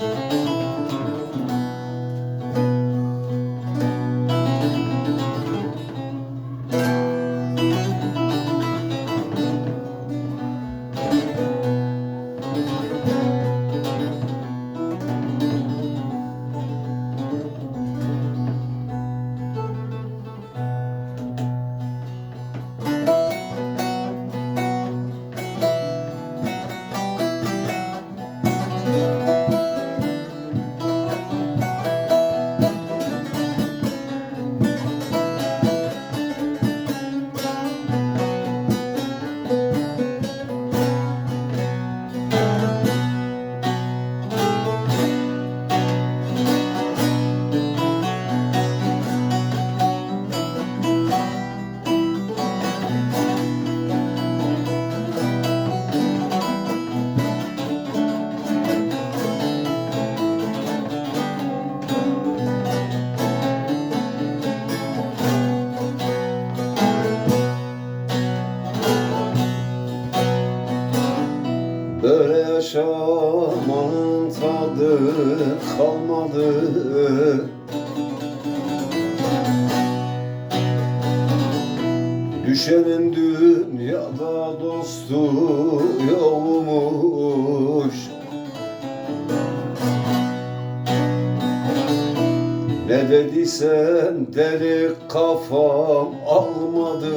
Música kalmadı. Düşenin dünyada dostu yokmuş. Ne dediysem deli kafam almadı.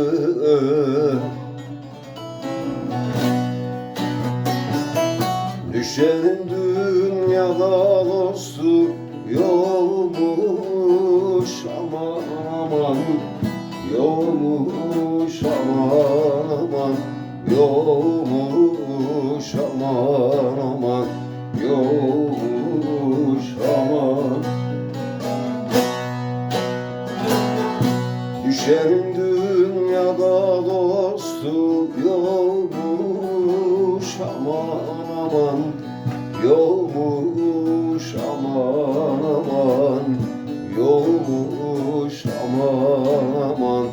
Düşenin dünyada dostu yokmuş aman aman. Yokmuş aman aman Yokmuş aman aman. Yokmuş aman. Düşenin dünyada dostu yokmuş aman aman Yokmuş aman aman Yokmuş aman aman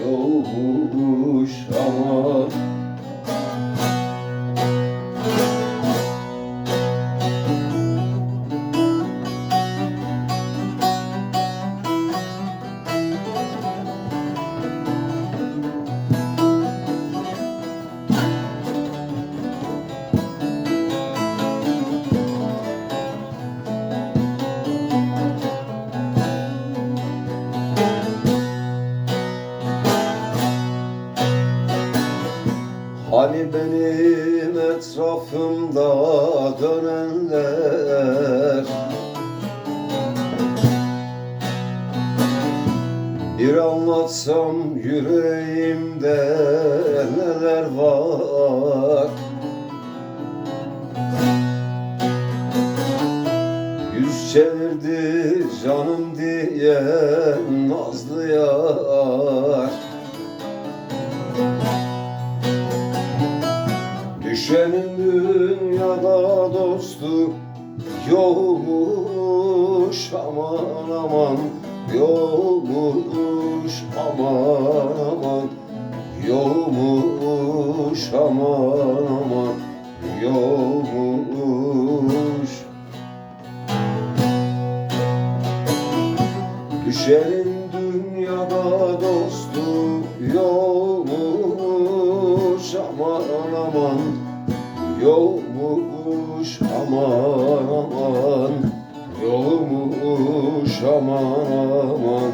Yokmuş aman Hani benim etrafımda dönenler? Bir anlatsam yüreğimde neler var? Yüz çevirdi canım diye nazlı yokmuş aman aman. Yokmuş aman aman. Yokmuş aman aman. Yokmuş. Düşenin dünyada dostu yokmuş aman aman Yokmuş aman aman. Yokmuş aman aman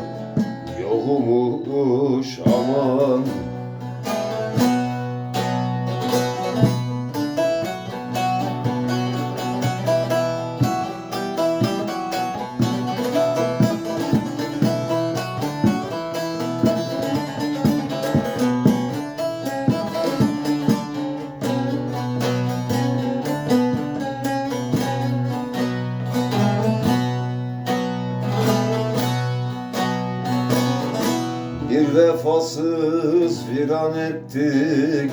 vefasız viran etti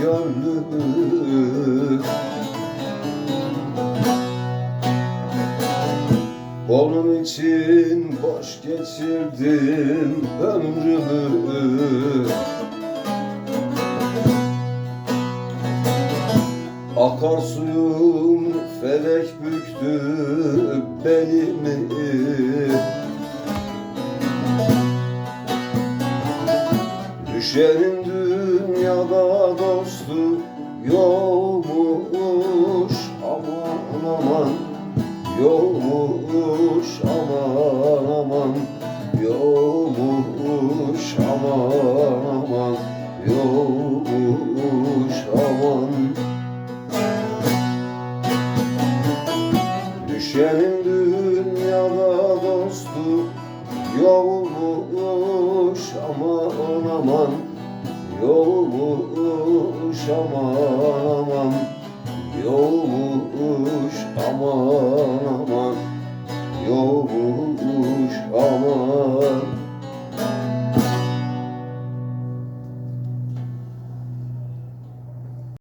gönlümü. Onun için boş geçirdim ömrümü. Akarsuyum Felek büktü belimi Düşenin dünyada dostu yokmuş. Aman aman Yokmuş Yolmuş aman aman Yolmuş aman aman Yolmuş aman aman Yolmuş aman.